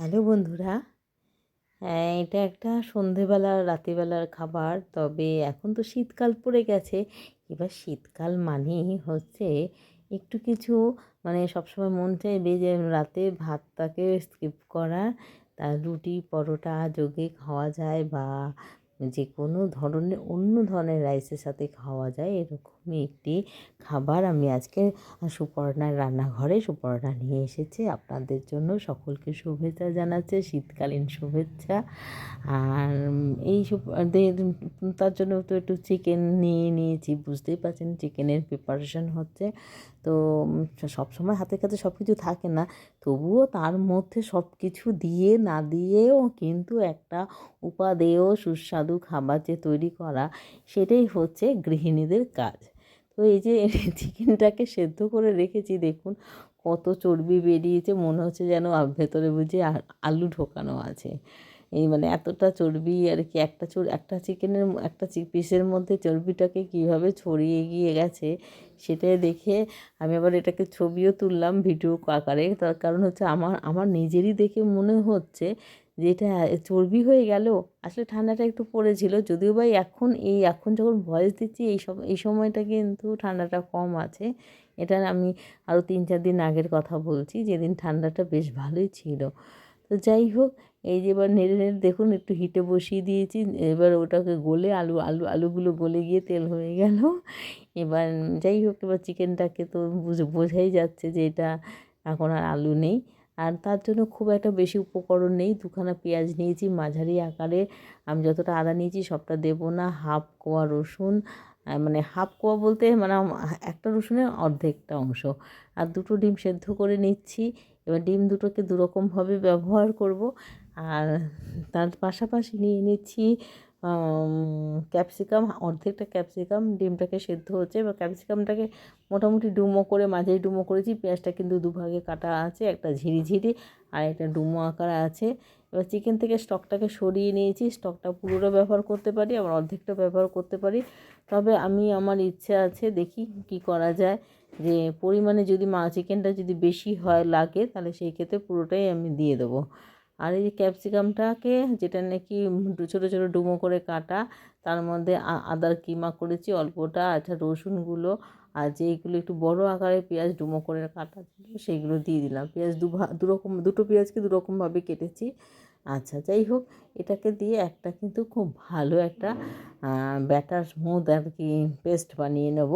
Hello বন্ধুরা। হ্যাঁ এটা একটা সন্ধেবেলা রাতিবেলার খাবার। তবে এখন তো শীতকাল পড়ে গেছে। এবার শীতকাল মানেই হচ্ছে একটু কিছু মানে সবসময় মন চাইবে যে রাতে ভাতটাকে স্কিপ করা। তার রুটি, পরোটা, যোগে খাওয়া যায় বা যে কোনো ধরনের, অন্য ধরনের রাইসের সাথে খাওয়া যায়, এরকমই একটি খাবার আমি আজকে সুপর্ণার রান্নাঘরে, সুপর্ণা নিয়ে এসেছে। আপনাদের জন্য সকলকে শুভেচ্ছা জানাচ্ছে, শীতকালীন শুভেচ্ছা। আর এই তার জন্য তো একটু চিকেন নিয়ে নিয়েছি, বুঝতেই পারছেন চিকেনের প্রিপারেশন হচ্ছে। তো সবসময় হাতের কাছে সব কিছু থাকে না। তবুও তার মধ্যে সব কিছু দিয়ে না দিয়েও কিন্তু একটা উপাদেয় সুস্বাদু খাবার যে তৈরি করা, সেটাই হচ্ছে গৃহিণীদের কাজ। তো এই যে চিকেনটাকে সেদ্ধ করে রেখেছি, দেখুন কত চর্বি বেরিয়েছে, মনে হচ্ছে যেন ভেতরে বুঝে আলু ঢোকানো আছে। এই মানে এতটা চর্বি আর কি একটা চর, একটা চিকেনের একটা পিসের মধ্যে চর্বিটাকে কীভাবে ছড়িয়ে গিয়ে গেছে সেটাই দেখে আমি আবার এটাকে ছবিও তুললাম ভিডিও আকারে। তার কারণ হচ্ছে আমার আমার নিজেরই দেখে মনে হচ্ছে যে এটা চর্বি হয়ে গেল। আসলে ঠান্ডাটা একটু পড়েছিল, যদিও বা এখন, এই এখন যখন ভয়েস দিচ্ছি এই সব এই সময়টা কিন্তু ঠান্ডাটা কম আছে। এটা আমি আরও তিন, চার দিন আগের কথা বলছি, যেদিন ঠান্ডাটা বেশ ভালোই ছিল। তো যাই হোক এই যে এবার নেড়ে নেড়ে দেখুন, একটু হিটে বসিয়ে দিয়েছি। এবার ওটাকে গলে আলু আলু, আলুগুলো গলে গিয়ে তেল হয়ে গেল। এবার যাই হোক, এবার চিকেনটাকে তো বুঝে, বোঝাই যাচ্ছে যে এটা এখন আর আলু নেই। আর তার জন্য খুব একটা বেশি উপকরণ নেই। দুখানা পেঁয়াজ নিয়েছি, মাঝারি আকারে। আমি যতটা আদা নিয়েছি, সবটা দেবো না। হাফ কোয়া রসুন মানে হাফ কোয়া বলতে মানে একটা রসুনের অর্ধেকটা অংশ। আর দুটো ডিম সেদ্ধ করে নিচ্ছি। এবার ডিম দুটোকে দুরকমভাবে ব্যবহার করব। আর তার পাশাপাশি নিয়ে নিচ্ছি ক্যাপসিকাম। অর্ধেকটা ক্যাপসিকাম ডিমটাকে সেদ্ধ হচ্ছে। এবার ক্যাপসিকামটাকে মোটামুটি ডুমো করে মাঝেই ডুমো করেছি। পেঁয়াজটা কিন্তু দুভাগে কাটা আছে। একটা ঝিরিঝিরি আর একটা ডুমো আকার আছে। এবার চিকেন থেকে স্টকটাকে সরিয়ে নিয়েছি। স্টকটা পুরোটা ব্যবহার করতে পারি, আবার অর্ধেকটা ব্যবহার করতে পারি। তবে আমি, আমার ইচ্ছে আছে দেখি কি করা যায়। যে পরিমাণে যদি মা চিকেনটা যদি বেশি হয়, লাগে, তাহলে সেই ক্ষেত্রে পুরোটাই আমি দিয়ে দেবো। আর এই যে ক্যাপসিকামটাকে যেটা নাকি ছোটো ছোটো ডুমো করে কাটা, তার মধ্যে আদার কিমা করেছি, অল্পটা আচ্ছা রসুনগুলো আর যেইগুলো একটু বড় আকারে পেঁয়াজ ডুমো করে কাটা ছিল সেইগুলো দিয়ে দিলাম। পেঁয়াজ দু দুরকম দুটো পেঁয়াজকে দুরকমভাবে কেটেছি। আচ্ছা যাই হোক, এটাকে দিয়ে একটা কিন্তু খুব ভালো একটা ব্যাটার স্মুথ আর কি পেস্ট বানিয়ে নেব।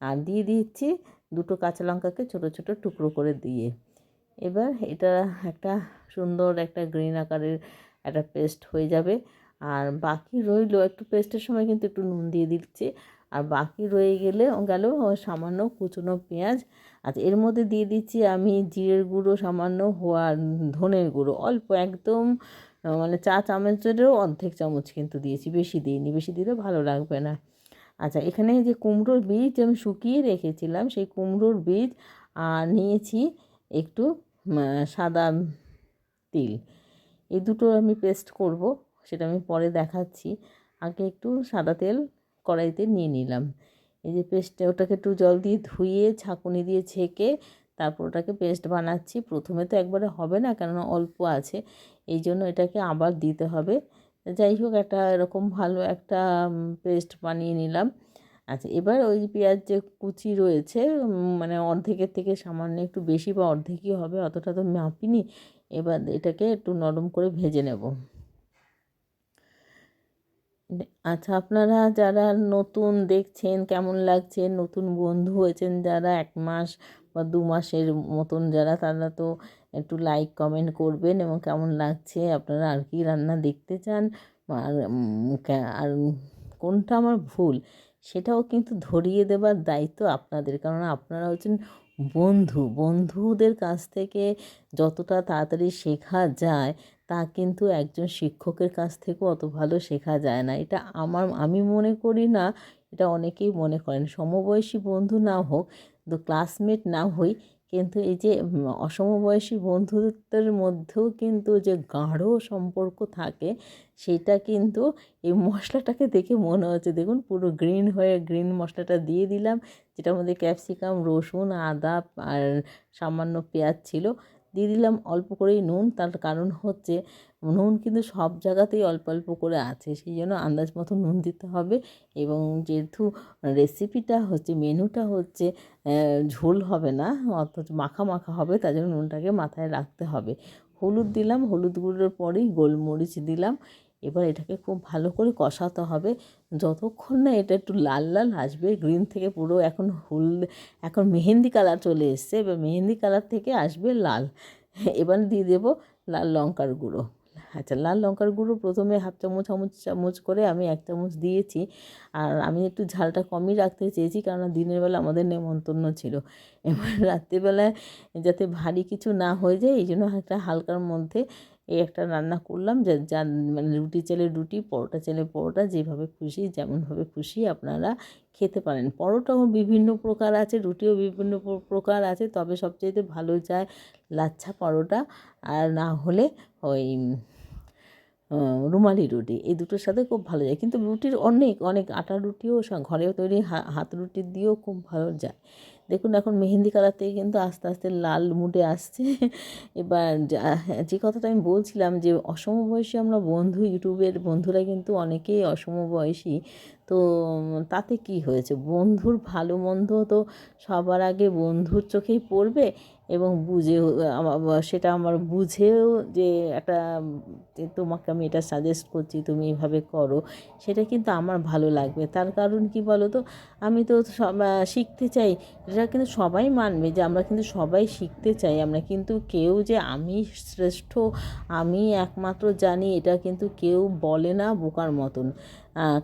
আর দিয়ে দিচ্ছি দুটো কাঁচা লঙ্কাকে ছোটো ছোটো টুকরো করে দিয়ে। এবার এটা একটা সুন্দর একটা গ্রিন আকারের একটা পেস্ট হয়ে যাবে। আর বাকি রইল একটু পেস্টের সময় কিন্তু একটু নুন দিয়ে দিচ্ছি। আর বাকি রয়ে গেলে গেল সামান্য কুচনো পেঁয়াজ। আচ্ছা এর মধ্যে দিয়ে দিচ্ছি আমি জিরের গুঁড়ো, সামান্য হওয়া ধনের গুঁড়ো। অল্প একদম মানে চা চামচেরও অর্ধেক চামচ কিন্তু দিয়েছি, বেশি দিইনি, বেশি দিলে ভালো লাগবে না। আচ্ছা এখানে যে কুমড়োর বীজ আমি শুকিয়ে রেখেছিলাম, সেই কুমড়োর বীজ আর নিয়েছি একটু সাদা তিল। এই দুটো আমি পেস্ট করব, সেটা আমি পরে দেখাচ্ছি। আগে একটু সাদা তেল কড়াইতে নিয়ে নিলাম। এই যে পেস্টটা ওটাকে একটু জল দিয়ে ধুয়ে ছাঁকুনি দিয়ে ছেঁকে তারপর ওটাকে পেস্ট বানাচ্ছি। প্রথমে তো একবারে হবে না, কেননা অল্প আছে। এই জন্য এটাকে আবার দিতে হবে। যাই হোক, একটা এরকম ভালো একটা পেস্ট বানিয়ে নিলাম। আচ্ছা এবার ওই পেঁয়াজ যে কুচি রয়েছে মানে অর্ধেকের থেকে সামান্য একটু বেশি বা অর্ধেকই হবে, অতটা তো মাপিনি। এবার এটাকে একটু নরম করে ভেজে নেব। আচ্ছা আপনারা যারা নতুন দেখছেন, কেমন লাগছে? নতুন বন্ধু হয়েছেন যারা এক মাস বা দু মাসের মতন যারা, তারা তো একটু লাইক কমেন্ট করবেন এবং কেমন লাগছে? আপনারা আর কি রান্না দেখতে চান? আর আর কোনটা আমার ভুল? সেটাও কিন্তু ধরিয়ে দেবার দায়িত্ব আপনাদের। কারণ আপনারা হচ্ছেন বন্ধু, বন্ধুদের কাছ থেকে যতটা তাড়াতাড়ি শেখা যায়, তা কিন্তু একজন শিক্ষকের কাছ থেকেও অত ভালো শেখা যায় না। এটা আমার, আমি মনে করি না, এটা অনেকেই মনে করেন। সমবয়সী বন্ধু না হোক ক্লাসমেট না হই কিন্তু এই যে অসমবয়সী বন্ধুত্বের মধ্যেও কিন্তু যে গাঢ় সম্পর্ক থাকে, সেটা কিন্তু এই মশলাটাকে দেখে মনে হচ্ছে। দেখুন, পুরো গ্রিন হয়ে গ্রিন মশলাটা দিয়ে দিলাম, যেটার মধ্যে ক্যাপসিকাম রসুন, আদা আর সামান্য পেঁয়াজ ছিল। দিয়ে দিলাম অল্প করেই নুন। তার কারণ হচ্ছে নুন কিন্তু সব জায়গাতেই অল্প অল্প করে আছে, সেই জন্য আন্দাজ মতো নুন দিতে হবে। এবং যেহেতু রেসিপিটা হচ্ছে মেনুটা হচ্ছে ঝোল হবে না, অথচ মাখা মাখা হবে, তার জন্য নুনটাকে মাথায় রাখতে হবে। হলুদ দিলাম, হলুদ গুঁড়োর পরেই গোলমরিচ দিলাম। এবার এটাকে খুব ভালো করে কষাতে হবে। যতক্ষণ না এটা একটু লাল লাল আসবে গ্রিন থেকে পুরো এখন হলুদ এখন মেহেন্দি কালার চলে এসছে, এবার মেহেন্দি কালার থেকে আসবে লাল। এবার দিয়ে দেবো লাল লঙ্কার গুঁড়ো। আচ্ছা লাল লঙ্কার গুঁড়ো প্রথমে হাফ চামচ চামচ চামচ করে আমি এক চামচ দিয়েছি। আর আমি একটু ঝালটা কমই রাখতে চেয়েছি কারণ দিনের বেলা আমাদের নেমন্তন্ন ছিল। এবার রাত্রিবেলায় যাতে ভারী কিছু না হয়ে যায়, এই জন্য একটা হালকার মধ্যে এই একটা রান্না করলাম, যা যা মানে রুটি চেলে রুটি, পরোটা চেলে পরোটা, যেভাবে খুশি, যেমনভাবে খুশি আপনারা খেতে পারেন। পরোটাও বিভিন্ন প্রকার আছে, রুটিও বিভিন্ন প্রকার আছে, তবে সবচেয়ে ভালো যায় লাচ্ছা পরোটা, আর না হলে ওই রুমালি রুটি, এই দুটোর সাথে খুব ভালো যায়। কিন্তু রুটির অনেক অনেক আটা রুটিও ঘরে তৈরি হাত রুটি দিয়েও খুব ভালো যায়। দেখুন এখন মেহেন্দি কালার থেকে কিন্তু আস্তে আস্তে লাল মুডে আসছে। এবার যে কথাটা আমি বলছিলাম যে অসম বয়সী আমরা বন্ধু, ইউটিউবের বন্ধুরা কিন্তু অনেকেই অসম বয়সী তো তাতে কি হয়েছে? বন্ধুর ভালো মন্দ তো সবার আগে বন্ধুর চোখেই পড়বে। এবং বুঝে সেটা আমার বুঝেও যে একটা তোমাকে আমি এটা সাজেস্ট করছি, তুমি এভাবে করো, সেটা কিন্তু আমার ভালো লাগবে। তার কারণ কি বলো তো আমি তো শিখতে চাই, এটা কিন্তু সবাই মানবে যে আমরা কিন্তু সবাই শিখতে চাই। আমরা কিন্তু কেউ যে আমি শ্রেষ্ঠ, আমি একমাত্র জানি, এটা কিন্তু কেউ বলে না বোকার মতন।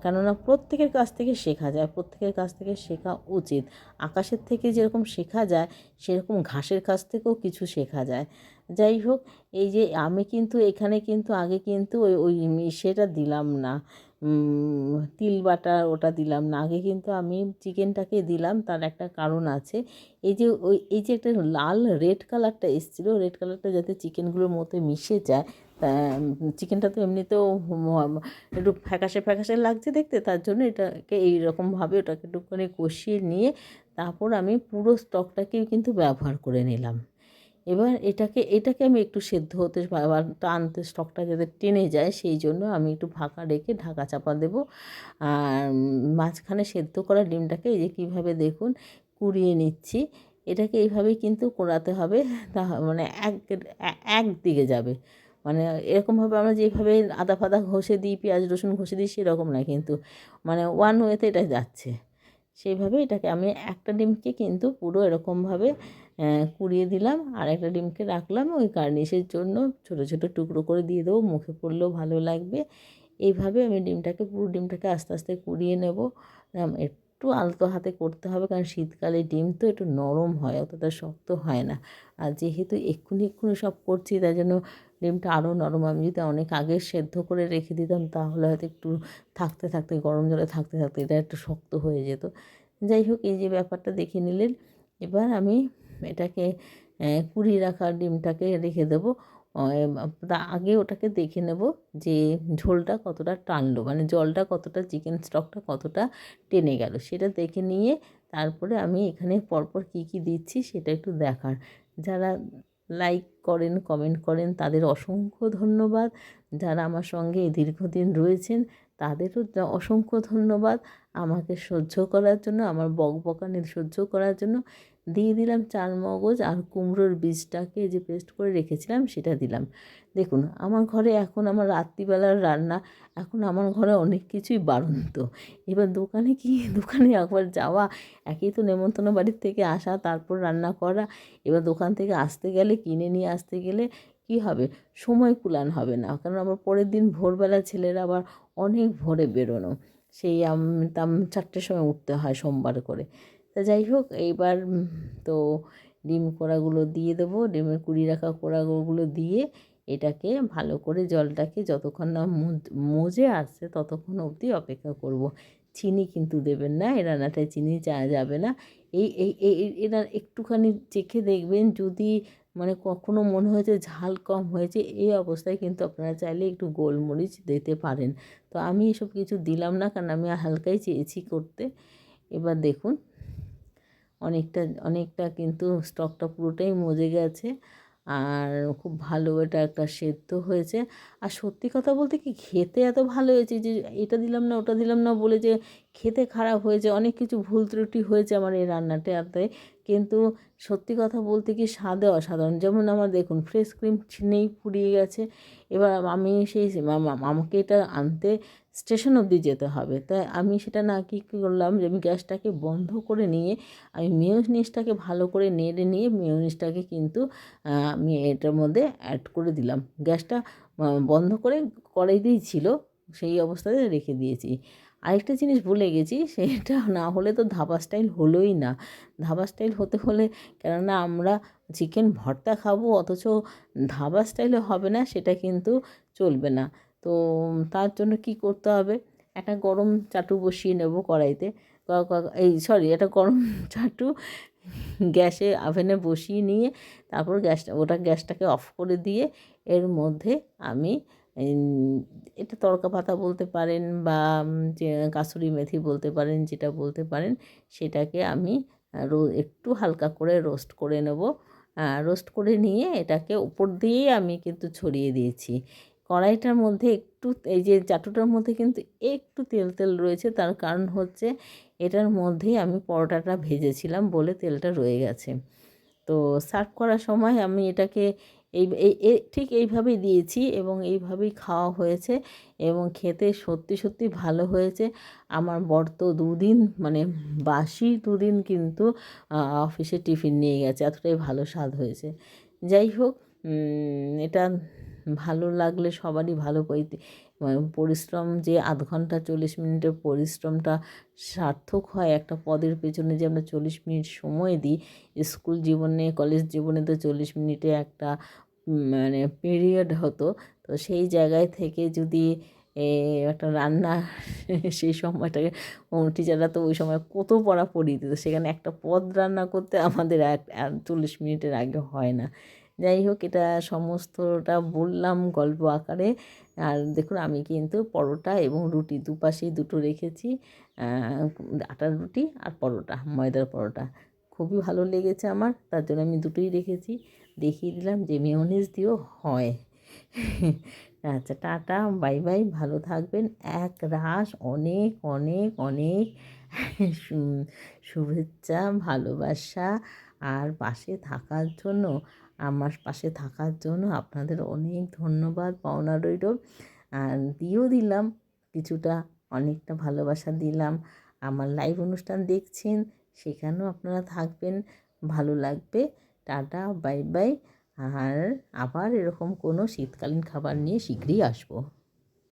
কেননা প্রত্যেকের কাছ থেকে শেখা যায়, প্রত্যেকের কাছ থেকে শেখা উচিত। আকাশের থেকে যেরকম শেখা যায়, সেরকম ঘাসের কাছ থেকেও কিছু শেখা যায়। যাই হোক, এই যে আমি কিন্তু, এখানে কিন্তু, আগে কিন্তু ওই ওই সেটা দিলাম না। তিল বাটা ওটা দিলাম না। আগে কিন্তু আমি চিকেনটাকে দিলাম, তার একটা কারণ আছে। এই যে ওই, এই যে একটা লাল রেড কালারটা এসেছিল, রেড কালারটা যাতে চিকেনগুলোর মধ্যে মিশে যায় চিকেনটা তো এমনিতেও একটু ফ্যাকাশে ফ্যাকাশে লাগছে দেখতে, তার জন্য এটাকে এইরকমভাবে ওটাকে একটুখানি কষিয়ে নিয়ে তারপর আমি পুরো স্টকটাকেই কিন্তু ব্যবহার করে নিলাম। এবার এটাকে এটাকে আমি একটু সেদ্ধ হতে টানতে স্টকটা যাতে টেনে যায়, সেই জন্য আমি একটু ফাঁকা রেখে ঢাকা চাপা দেবো। আর মাঝখানে সেদ্ধ করা ডিমটাকে এই যে কীভাবে দেখুন কুড়িয়ে নিচ্ছি, এটাকে এইভাবেই কিন্তু কোরাতে হবে, তা মানে এক এক দিকে যাবে। মানে এরকমভাবে আমরা যেভাবে আদা ফাদা ঘষে দিই, পেঁয়াজ, রসুন ঘষে দিই সেরকম না কিন্তু মানে ওয়ান ওয়েতে এটা যাচ্ছে। সেইভাবে এটাকে আমি একটা ডিমকে কিন্তু পুরো এরকমভাবে কুড়িয়ে দিলাম আর একটা ডিমকে রাখলাম, ওই গার্নিশের জন্য ছোটো ছোটো টুকরো করে দিয়ে দেবো, মুখে পড়লেও ভালো লাগবে। এইভাবে আমি ডিমটাকে, পুরো ডিমটাকে আস্তে আস্তে কুড়িয়ে নেব। একটু আলতো হাতে করতে হবে কারণ শীতকালে ডিম তো একটু নরম হয়, অতটা শক্ত হয় না। আর যেহেতু এক্ষুনি এক্ষুনি সব করছি, তাই জন্য ডিমটা আরও নরম, আমি যদি অনেক আগে সেদ্ধ করে রেখে দিতাম, তাহলে হয়তো একটু থাকতে থাকতে, গরম জলে থাকতে থাকতে এটা একটু শক্ত হয়ে যেত। যাই হোক, এই যে ব্যাপারটা দেখে নিলেন, এবার আমি এটাকে কুড়িয়ে রাখা ডিমটাকে রেখে দেবো। আগে ওটাকে দেখে নেব যে ঝোলটা কতটা টানলো মানে জলটা কতটা, চিকেন স্টকটা কতটা টেনে গেল। সেটা দেখে নিয়ে তারপরে আমি এখানে পরপর কী কী দিচ্ছি সেটা একটু দেখার। যারা লাইক করেন কমেন্ট করেন। তাদের অসংখ্য ধন্যবাদ। যারা আমার সঙ্গে দীর্ঘদিন রয়েছেন, তাদেরও অসংখ্য ধন্যবাদ। আমাকে সহ্য করার জন্য, আমার বকবকানি সহ্য করার জন্য দিয়ে দিলাম চার মগজ আর কুমড়োর বীজটাকে যে পেস্ট করে রেখেছিলাম সেটা দিলাম। দেখুন, আমার ঘরে এখন আমার রাত্রিবেলার রান্না, এখন আমার ঘরে অনেক কিছুই বাড়ন্ত। এবার দোকানে কি? দোকানে একবার যাওয়া, একই তো নেমন্তন্ন বাড়ির থেকে আসা, তারপর রান্না করা, এবার দোকান থেকে আসতে গেলে, কিনে নিয়ে আসতে গেলে কি হবে? সময় কুলান হবে না কারণ আমার পরের দিন ভোরবেলা ছেলেরা আবার অনেক ভোরে বেরোনো। সেই চারটের সময় উঠতে হয় সোমবার করে। তা যাই হোক, এইবার তো ডিম কোড়াগুলো দিয়ে দেবো। ডিমের কুড়ি রাখা কোড়াগুলো দিয়ে এটাকে ভালো করে জলটাকে যতক্ষণ না মজে আসছে ততক্ষণ অবধি অপেক্ষা করব। চিনি কিন্তু দেবেন না, এই রান্নাটায় চিনি চাওয়া যাবে না। এই এই এরা একটুখানি চেখে দেখবেন যদি মানে কখনো মনে হয়েছে ঝাল কম হয়েছে, এই অবস্থায় কিন্তু আপনারা চাইলে একটু গোলমরিচ দিতে পারেন। তো আমি এসব কিছু দিলাম না, কারণ আমি হালকাই চেয়েছি করতে। এবার দেখুন অনেকটা অনেকটা কিন্তু স্টকটা পুরোটাই মজে গেছে। আর খুব ভালো এটা একটা সেদ্ধ হয়েছে। আর সত্যি কথা বলতে কি, খেতে এত ভালো হয়েছে যে, এটা দিলাম না, ওটা দিলাম না বলে যে খেতে খারাপ হয়েছে অনেক কিছু ভুল ত্রুটি হয়েছে আমার এই রান্নাটাতে কিন্তু সত্যি কথা বলতে কি স্বাদে অসাধারণ। যেমন আমার দেখুন ফ্রেশ ক্রিম নেই পুড়িয়ে গেছে। এবার আমি সেই আমাকে এটা আনতে স্টেশন অবধি যেতে হবে। তাই আমি সেটা না কী করলাম যে আমি গ্যাসটাকে বন্ধ করে নিয়ে, আমি মেয়োনিজটাকে ভালো করে নেড়ে নিয়ে মেয়োনিজটাকে কিন্তু আমি এটার মধ্যে অ্যাড করে দিলাম। গ্যাসটা বন্ধ করে কড়াইতেই ছিল, সেই অবস্থাতে রেখে দিয়েছি। আরেকটা জিনিস ভুলে গেছি, সেটা না হলে তো ধাবা স্টাইল হলোই না। ধাবা স্টাইল হতে হলে কেননা আমরা চিকেন ভর্তা খাব, অথচ ধাবা স্টাইলে হবে না, সেটা কিন্তু চলবে না। তো তার জন্য কি করতে হবে? একটা গরম চাটু বসিয়ে নেব কড়াইতে। এই সরি একটা গরম চাটু গ্যাসে আভেনে বসিয়ে নিয়ে তারপর গ্যাসটা, ওটা গ্যাসটাকে অফ করে দিয়ে এর মধ্যে আমি এটা তড়কা পাতা বলতে পারেন বা কাসুরি মেথি বলতে পারেন, যেটা বলতে পারেন, সেটাকে আমি রো, একটু হালকা করে রোস্ট করে নেব। রোস্ট করে নিয়ে এটাকে উপর দিয়েই আমি কিন্তু ছড়িয়ে দিয়েছি। কড়াইটার মধ্যে একটু, এই যে, চাটুটার মধ্যে কিন্তু একটু তেল তেল রয়েছে, তার কারণ হচ্ছে এটার মধ্যেই আমি পরোটাটা ভেজেছিলাম বলে তেলটা রয়ে গেছে। তো, সার্ভ করার সময় আমি এটাকে এই এই ঠিক এইভাবেই দিয়েছি এবং এইভাবেই খাওয়া হয়েছে এবং খেতে সত্যি সত্যি ভালো হয়েছে। আমার বর তো দুদিন মানে বাসি দুদিন কিন্তু অফিসে টিফিন নিয়ে গেছে। এতটাই ভালো স্বাদ হয়েছে। যাই হোক এটা ভালো লাগলে সবারই ভালো পরিশ্রম যে আধ ঘণ্টা চল্লিশ মিনিটের পরিশ্রমটা সার্থক হয় একটা পদের পেছনে যে আমরা চল্লিশ মিনিট সময় দিই, স্কুল জীবনে, কলেজ জীবনে তো চল্লিশ মিনিটে একটা মানে পিরিয়ড হতো। তো সেই জায়গায় থেকে যদি একটা রান্না সেই সময়টাকে টিচাররা তো ওই সময় কত পড়া পড়িয়ে দিত। সেখানে একটা পদ রান্না করতে আমাদের এক চল্লিশ মিনিটের আগে হয় না। যাই হোক, এটা সমস্তটা বললাম গল্প আকারে। আর দেখুন, আমি কিন্তু পরোটা এবং রুটি দুপাশেই দুটো রেখেছি। আটার রুটি আর পরোটা, ময়দার পরোটা। খুবই ভালো লেগেছে আমার, তার জন্য আমি দুটোই রেখেছি। দেখিয়ে দিলাম যে মেয়নিজ দিয়েও হয়। আচ্ছা টাটা, বাই বাই, ভালো থাকবেন। এক রাস অনেক অনেক অনেক শুভেচ্ছা, ভালোবাসা। আর পাশে থাকার জন্য, আমার পাশে থাকার জন্য আপনাদের অনেক ধন্যবাদ, পাওনা রইল। আর দিয়েও দিলাম, কিছুটা, অনেকটা ভালোবাসা দিলাম। আমার লাইভ অনুষ্ঠান দেখছেন, সেখানেও আপনারা থাকবেন, ভালো লাগবে। Tata bye bye. আর আবার এরকম কোনো শীতকালীন খাবার নিয়ে শীঘ্রই আসব।